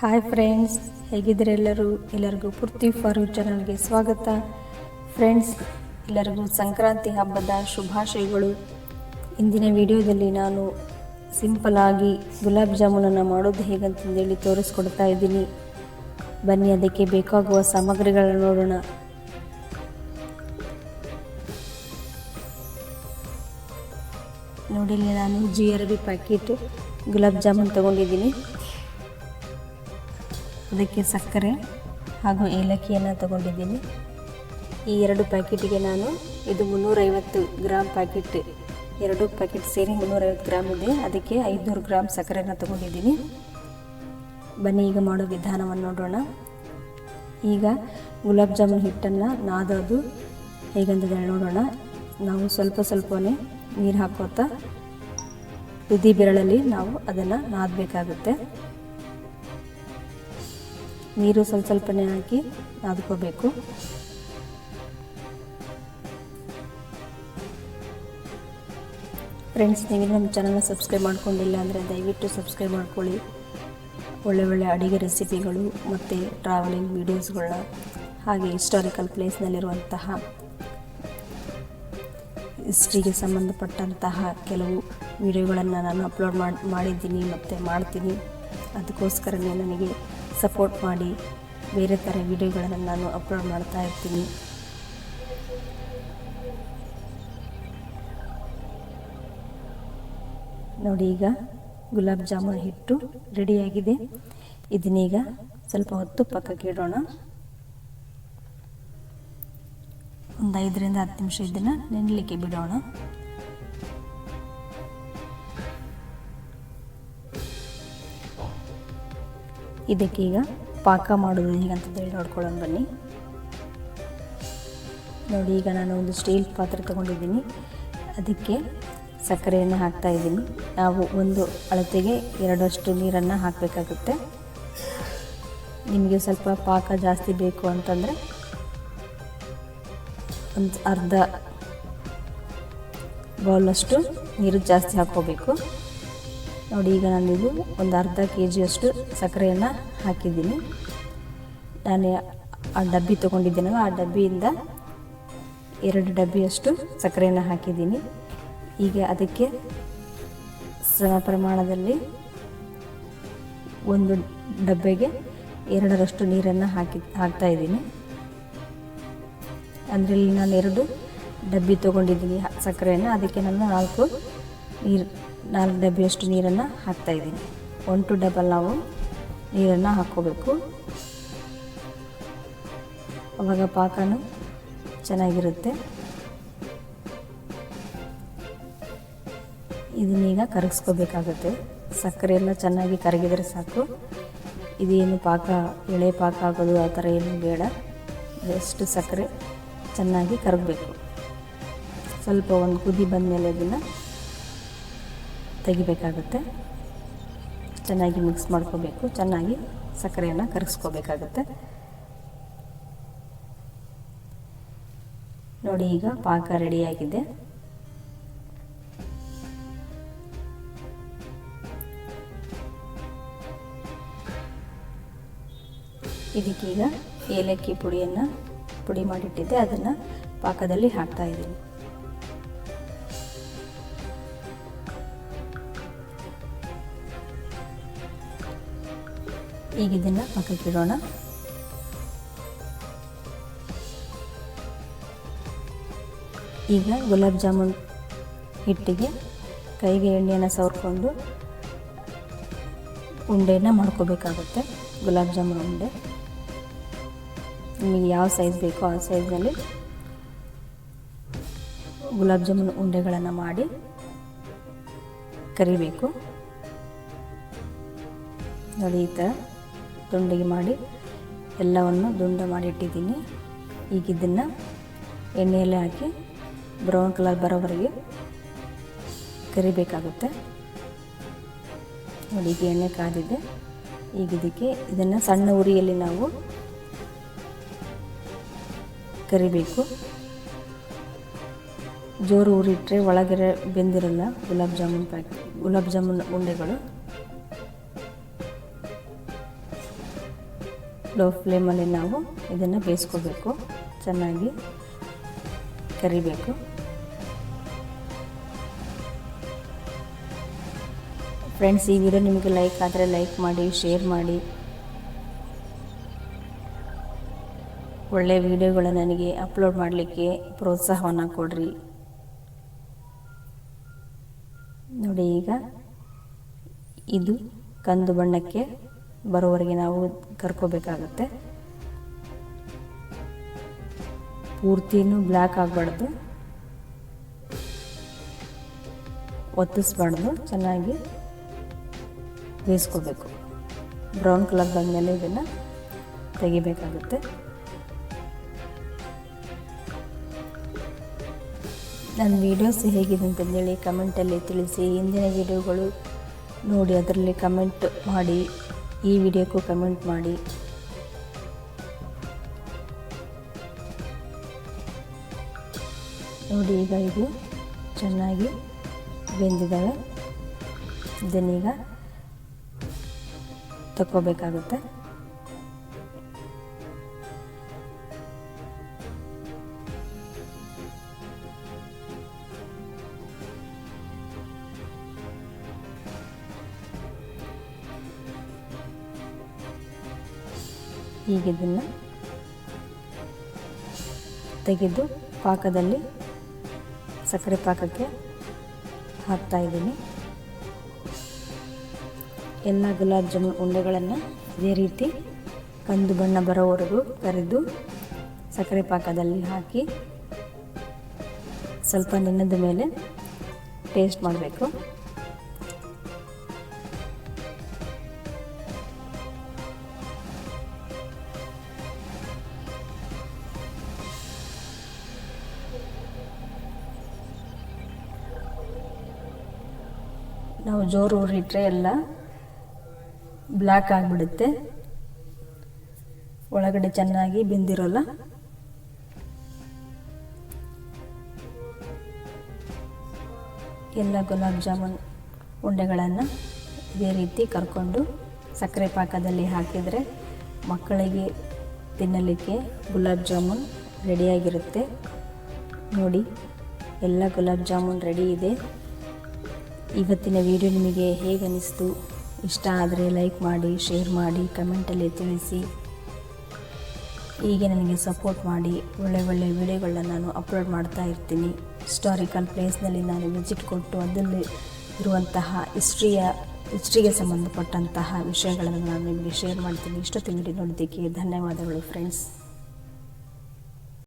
Hi friends ಹೇಗಿದ್ದೀರಿ ಎಲ್ಲರೂ? ಎಲ್ಲರಿಗೂ ಪೂರ್ತಿ ಫಾರು ಚಾನಲ್ಗೆ ಸ್ವಾಗತ. ಫ್ರೆಂಡ್ಸ್ ಎಲ್ಲರಿಗೂ ಸಂಕ್ರಾಂತಿ ಹಬ್ಬದ ಶುಭಾಶಯಗಳು. ಇಂದಿನ ವಿಡಿಯೋದಲ್ಲಿ ನಾನು ಸಿಂಪಲ್ ಆಗಿ ಗುಲಾಬ್ ಜಾಮೂನನ್ನು ಮಾಡೋದು ಹೇಗಂತಂದೇಳಿ ತೋರಿಸ್ಕೊಡ್ತಾ ಇದ್ದೀನಿ. ಬನ್ನಿ, ಅದಕ್ಕೆ ಬೇಕಾಗುವ ಸಾಮಗ್ರಿಗಳನ್ನು ನೋಡೋಣ. ನೋಡಿಲ್ಲ ನಾನು ಜಿ ಅರಬಿ ಪ್ಯಾಕೆಟ್ ಗುಲಾಬ್ ಜಾಮೂನ್ ತೊಗೊಂಡಿದ್ದೀನಿ. ಅದಕ್ಕೆ ಸಕ್ಕರೆ ಹಾಗೂ ಏಲಕ್ಕಿಯನ್ನು ತಗೊಂಡಿದ್ದೀನಿ. ಈ ಎರಡು ಪ್ಯಾಕೆಟಿಗೆ ನಾನು ಇದು ಮುನ್ನೂರೈವತ್ತು ಗ್ರಾಮ್ ಪ್ಯಾಕೆಟ್, ಎರಡು ಪ್ಯಾಕೆಟ್ ಸೇರಿ ಮುನ್ನೂರೈವತ್ತು ಗ್ರಾಮ್ ಇದೆ. ಅದಕ್ಕೆ ಐದುನೂರು ಗ್ರಾಮ್ ಸಕ್ಕರೆನ ತಗೊಂಡಿದ್ದೀನಿ. ಬನ್ನಿ, ಈಗ ಮಾಡೋ ವಿಧಾನವನ್ನು ನೋಡೋಣ. ಈಗ ಗುಲಾಬ್ ಜಾಮೂನ್ ಹಿಟ್ಟನ್ನು ನಾದೋದು ಹೇಗಂತೇಳಿ ನೋಡೋಣ. ನಾವು ಸ್ವಲ್ಪ ಸ್ವಲ್ಪನೇ ನೀರು ಹಾಕೋತಾ, ತುದಿ ಬೆರಳಲ್ಲಿ ನಾವು ಅದನ್ನು ನಾದಬೇಕಾಗುತ್ತೆ. ನೀರು ಸ್ವಲ್ಪ ಸ್ವಲ್ಪನೇ ಹಾಕಿ ನಾದ್ಕೋಬೇಕು. ಫ್ರೆಂಡ್ಸ್ ನೀವು ನಮ್ಮ ಚಾನಲ್ನ ಸಬ್ಸ್ಕ್ರೈಬ್ ಮಾಡ್ಕೊಂಡಿಲ್ಲ ಅಂದರೆ ದಯವಿಟ್ಟು ಸಬ್ಸ್ಕ್ರೈಬ್ ಮಾಡ್ಕೊಳ್ಳಿ. ಒಳ್ಳೆ ಒಳ್ಳೆ ಅಡುಗೆ ರೆಸಿಪಿಗಳು ಮತ್ತು ಟ್ರಾವೆಲಿಂಗ್ ವೀಡಿಯೋಸ್ಗಳನ್ನ ಹಾಗೆ ಹಿಸ್ಟಾರಿಕಲ್ ಪ್ಲೇಸ್ನಲ್ಲಿರುವಂತಹ ಹಿಸ್ಟ್ರಿಗೆ ಸಂಬಂಧಪಟ್ಟಂತಹ ಕೆಲವು ವಿಡಿಯೋಗಳನ್ನು ನಾನು ಅಪ್ಲೋಡ್ ಮಾಡಿ, ಮಾಡಿದ್ದೀನಿ ಮತ್ತು ಮಾಡ್ತೀನಿ. ಅದಕ್ಕೋಸ್ಕರನೇ ನನಗೆ ಸಪೋರ್ಟ್ ಮಾಡಿ ಬೇರೆ ಥರ ವಿಡಿಯೋಗಳನ್ನು ನಾನು ಅಪ್ಲೋಡ್ ಮಾಡ್ತಾ ಇರ್ತೀನಿ. ನೋಡಿ ಈಗ ಗುಲಾಬ್ ಜಾಮೂನ್ ಹಿಟ್ಟು ರೆಡಿಯಾಗಿದೆ ಇದನ್ನೀಗ ಸ್ವಲ್ಪ ಹೊತ್ತು ಪಕ್ಕಕ್ಕೆ ಇಡೋಣ. ಒಂದು ಐದರಿಂದ ಹತ್ತು ನಿಮಿಷ ಇದನ್ನು ನೆನಲಿಕ್ಕೆ ಬಿಡೋಣ. ಇದಕ್ಕೀಗ ಪಾಕ ಮಾಡೋದು ಹೇಗಂತೇಳಿ ನೋಡ್ಕೊಳ್ಳೋಣ ಬನ್ನಿ. ನೋಡಿ, ಈಗ ನಾನು ಒಂದು ಸ್ಟೀಲ್ ಪಾತ್ರೆ ತೊಗೊಂಡಿದ್ದೀನಿ. ಅದಕ್ಕೆ ಸಕ್ಕರೆಯನ್ನು ಹಾಕ್ತಾ ಇದ್ದೀನಿ. ನಾವು ಒಂದು ಅಳತೆಗೆ ಎರಡಷ್ಟು ನೀರನ್ನು ಹಾಕಬೇಕಾಗುತ್ತೆ. ನಿಮಗೆ ಸ್ವಲ್ಪ ಪಾಕ ಜಾಸ್ತಿ ಬೇಕು ಅಂತಂದರೆ ಒಂದು ಅರ್ಧ ಬೌಲಷ್ಟು ನೀರು ಜಾಸ್ತಿ ಹಾಕ್ಕೋಬೇಕು. ನೋಡಿ, ಈಗ ನಾನಿದು ಒಂದು ಅರ್ಧ ಕೆ ಜಿಯಷ್ಟು ಸಕ್ಕರೆಯನ್ನು ಹಾಕಿದ್ದೀನಿ. ನಾನು ಆ ಡಬ್ಬಿ ತೊಗೊಂಡಿದ್ದೇನೆ ಆ ಡಬ್ಬಿಯಿಂದ ಎರಡು ಡಬ್ಬಿಯಷ್ಟು ಸಕ್ಕರೆಯನ್ನು ಹಾಕಿದ್ದೀನಿ. ಈಗ ಅದಕ್ಕೆ ಸಮ ಪ್ರಮಾಣದಲ್ಲಿ ಒಂದು ಡಬ್ಬೆಗೆ ಎರಡರಷ್ಟು ನೀರನ್ನು ಹಾಕಿ, ಹಾಕ್ತಾ ಇದ್ದೀನಿ. ಅಂದರೆ ಇಲ್ಲಿ ನಾನು ಎರಡು ಡಬ್ಬಿ ತೊಗೊಂಡಿದ್ದೀನಿ ಸಕ್ಕರೆಯನ್ನು. ಅದಕ್ಕೆ ನಾನು ನಾಲ್ಕು ನೀರು ನಾಲ್ಕು ಡಬ್ಬಿಯಷ್ಟು ನೀರನ್ನು ಹಾಕ್ತಾ ಇದ್ದೀನಿ. ಒನ್ ಟು ಡಬಲ್ ನಾವು ನೀರನ್ನು ಹಾಕ್ಕೋಬೇಕು. ಅವಾಗ ಪಾಕನೂ ಚೆನ್ನಾಗಿರುತ್ತೆ. ಇದನ್ನೀಗ ಕರಗಿಸ್ಕೋಬೇಕಾಗುತ್ತೆ. ಸಕ್ಕರೆ ಎಲ್ಲ ಚೆನ್ನಾಗಿ ಕರಗಿದರೆ ಸಾಕು. ಇದೇನು ಪಾಕ, ಎಳೆ ಪಾಕ ಆಗೋದು ಆ ಥರ ಏನು ಬೇಡ. ಎಷ್ಟು ಸಕ್ಕರೆ ಚೆನ್ನಾಗಿ ಕರಗಬೇಕು. ಸ್ವಲ್ಪ ಒಂದು ಕುದಿ ಬಂದಮೇಲೆ ಅದನ್ನು ತೆಗಿಬೇಕಾಗುತ್ತೆ. ಚೆನ್ನಾಗಿ ಮಿಕ್ಸ್ ಮಾಡ್ಕೋಬೇಕು. ಚೆನ್ನಾಗಿ ಸಕ್ಕರೆಯನ್ನು ಕರಗಿಸ್ಕೋಬೇಕಾಗುತ್ತೆ. ನೋಡಿ ಈಗ ಪಾಕ ರೆಡಿಯಾಗಿದೆ ಇದಕ್ಕೀಗ ಏಲಕ್ಕಿ ಪುಡಿಯನ್ನು ಪುಡಿ ಮಾಡಿಟ್ಟಿದ್ದೆ. ಅದನ್ನು ಪಾಕದಲ್ಲಿ ಹಾಕ್ತಾ ಇದ್ದೀನಿ. ಈಗ ಇದನ್ನು ಪಕ್ಕಕ್ಕಿಡೋಣ ಈಗ ಗುಲಾಬ್ ಜಾಮೂನ್ ಹಿಟ್ಟಿಗೆ ಕೈಗೆ ಎಣ್ಣೆಯನ್ನು ಸವರ್ಕೊಂಡು ಉಂಡೆಯನ್ನು ಮಾಡ್ಕೋಬೇಕಾಗುತ್ತೆ, ಗುಲಾಬ್ ಜಾಮೂನ್ ಉಂಡೆ. ನಿಮಗೆ ಯಾವ ಸೈಜ್ ಬೇಕೋ ಆ ಸೈಜ್ನಲ್ಲಿ ಗುಲಾಬ್ ಜಾಮೂನ್ ಉಂಡೆಗಳನ್ನು ಮಾಡಿ ಕರಿಬೇಕು. ನೋಡಿ ಈ ಥರ ದುಂಡಿಗೆ ಮಾಡಿ ಎಲ್ಲವನ್ನು ದುಂಡ ಮಾಡಿ ಇಟ್ಟಿದ್ದೀನಿ. ಈಗ ಇದನ್ನು ಎಣ್ಣೆಯಲ್ಲಿ ಹಾಕಿ ಬ್ರೌನ್ ಕಲರ್ ಬರೋವರೆಗೆ ಕರಿಬೇಕಾಗುತ್ತೆ. ನೋಡಿ, ಈಗ ಎಣ್ಣೆ ಕಾದಿದೆ. ಈಗ ಇದಕ್ಕೆ ಇದನ್ನು ಸಣ್ಣ ಉರಿಯಲ್ಲಿ ನಾವು ಕರಿಬೇಕು. ಜೋರು ಉರಿಟ್ಟರೆ ಒಳಗಡೆ ಬೆಂದಿರಲ್ಲ ಗುಲಾಬ್ ಜಾಮೂನ್ ಪ್ಯಾಕ್, ಗುಲಾಬ್ ಜಾಮೂನ್ ಉಂಡೆಗಳು. ಲೋ ಫ್ಲೇಮಲ್ಲಿ ನಾವು ಇದನ್ನು ಬೇಯಿಸ್ಕೋಬೇಕು. ಚೆನ್ನಾಗಿ ಕರಿಬೇಕು. ಫ್ರೆಂಡ್ಸ್ ಈ ವಿಡಿಯೋ ನಿಮಗೆ ಲೈಕ್ ಆದರೆ ಲೈಕ್ ಮಾಡಿ ಶೇರ್ ಮಾಡಿ. ಒಳ್ಳೆಯ ವಿಡಿಯೋಗಳು ನನಗೆ ಅಪ್ಲೋಡ್ ಮಾಡಲಿಕ್ಕೆ ಪ್ರೋತ್ಸಾಹವನ್ನು ಕೊಡ್ರಿ. ನೋಡಿ ಈಗ ಇದು ಕಂದು ಬಣ್ಣಕ್ಕೆ ಬರೋವರೆಗೆ ನಾವು ಕರ್ಕೋಬೇಕಾಗುತ್ತೆ. ಪೂರ್ತಿನೂ ಬ್ಲ್ಯಾಕ್ ಆಗಬಾರ್ದು. ಒತ್ತಿಸ್ಬಾರ್ದು, ಚೆನ್ನಾಗಿ ಬೇಯಿಸ್ಕೋಬೇಕು. ಬ್ರೌನ್ ಕಲರ್ ಬಂದಮೇಲೆ ಇದನ್ನು ತೆಗಿಬೇಕಾಗುತ್ತೆ. ನನ್ನ ವೀಡಿಯೋಸ್ ಹೇಗಿದೆ ಅಂತಂದೇಳಿ ಕಮೆಂಟಲ್ಲಿ ತಿಳಿಸಿ. ಹಿಂದಿನ ವೀಡಿಯೋಗಳು ನೋಡಿ, ಅದರಲ್ಲಿ ಕಮೆಂಟ್ ಮಾಡಿ. ಈ ವಿಡಿಯೋಕ್ಕೂ ಕಮೆಂಟ್ ಮಾಡಿ. ನೋಡಿ ಈಗ ಇದು ಚೆನ್ನಾಗಿ ಬೆಂದಿದ್ದಾವೆ. ಇದನ್ನೀಗ ತಗೋಬೇಕಾಗುತ್ತೆ ಈಗ ಇದನ್ನು ತೆಗೆದು ಪಾಕದಲ್ಲಿ ಸಕ್ಕರೆ ಪಾಕಕ್ಕೆ ಹಾಕ್ತಾ ಇದ್ದೀನಿ. ಎಲ್ಲ ಗುಲಾಬ್ ಜಾಮೂನ್ ಉಂಡೆಗಳನ್ನು ಇದೇ ರೀತಿ ಕಂದು ಬಣ್ಣ ಬರೋವರೆಗೂ ಕರೆದು ಸಕ್ಕರೆ ಪಾಕದಲ್ಲಿ ಹಾಕಿ ಸ್ವಲ್ಪ ನೆನೆದ ಮೇಲೆ ಟೇಸ್ಟ್ ಮಾಡಬೇಕು. ನಾವು ಜೋರು ಉರಿಟ್ರೆ ಎಲ್ಲ ಬ್ಲ್ಯಾಕ್ ಆಗಿಬಿಡುತ್ತೆ. ಒಳಗಡೆ ಚೆನ್ನಾಗಿ ಬೆಂದಿರೋಲ್ಲ. ಎಲ್ಲ ಗುಲಾಬ್ ಜಾಮೂನ್ ಉಂಡೆಗಳನ್ನು ಇದೇ ರೀತಿ ಕರ್ಕೊಂಡು ಸಕ್ಕರೆ ಪಾಕದಲ್ಲಿ ಹಾಕಿದರೆ ಮಕ್ಕಳಿಗೆ ತಿನ್ನಲಿಕ್ಕೆ ಗುಲಾಬ್ ಜಾಮೂನ್ ರೆಡಿಯಾಗಿರುತ್ತೆ. ನೋಡಿ, ಎಲ್ಲ ಗುಲಾಬ್ ಜಾಮೂನ್ ರೆಡಿ ಇದೆ. ಇವತ್ತಿನ ವಿಡಿಯೋ ನಿಮಗೆ ಹೇಗೆ ಅನ್ನಿಸ್ತು ಇಷ್ಟ ಆದರೆ ಲೈಕ್ ಮಾಡಿ ಶೇರ್ ಮಾಡಿ ಕಮೆಂಟಲ್ಲಿ ತಿಳಿಸಿ. ಹೀಗೆ ನನಗೆ ಸಪೋರ್ಟ್ ಮಾಡಿ, ಒಳ್ಳೆ ಒಳ್ಳೆ ವಿಡಿಯೋಗಳನ್ನ ನಾನು ಅಪ್ಲೋಡ್ ಮಾಡ್ತಾ ಇರ್ತೀನಿ. ಹಿಸ್ಟಾರಿಕಲ್ ಪ್ಲೇಸ್ನಲ್ಲಿ ನಾನು ವಿಸಿಟ್ ಕೊಟ್ಟು ಅದರಲ್ಲಿ ಇರುವಂತಹ ಹಿಸ್ಟ್ರಿಯ ಹಿಸ್ಟ್ರಿಗೆ ಸಂಬಂಧಪಟ್ಟಂತಹ ವಿಷಯಗಳನ್ನು ನಾನು ನಿಮಗೆ ಶೇರ್ ಮಾಡ್ತೀನಿ. ಇಷ್ಟೊತ್ತಿನ ವಿಡಿಯೋ ನೋಡಿದ್ದಕ್ಕೆ ಧನ್ಯವಾದಗಳು ಫ್ರೆಂಡ್ಸ್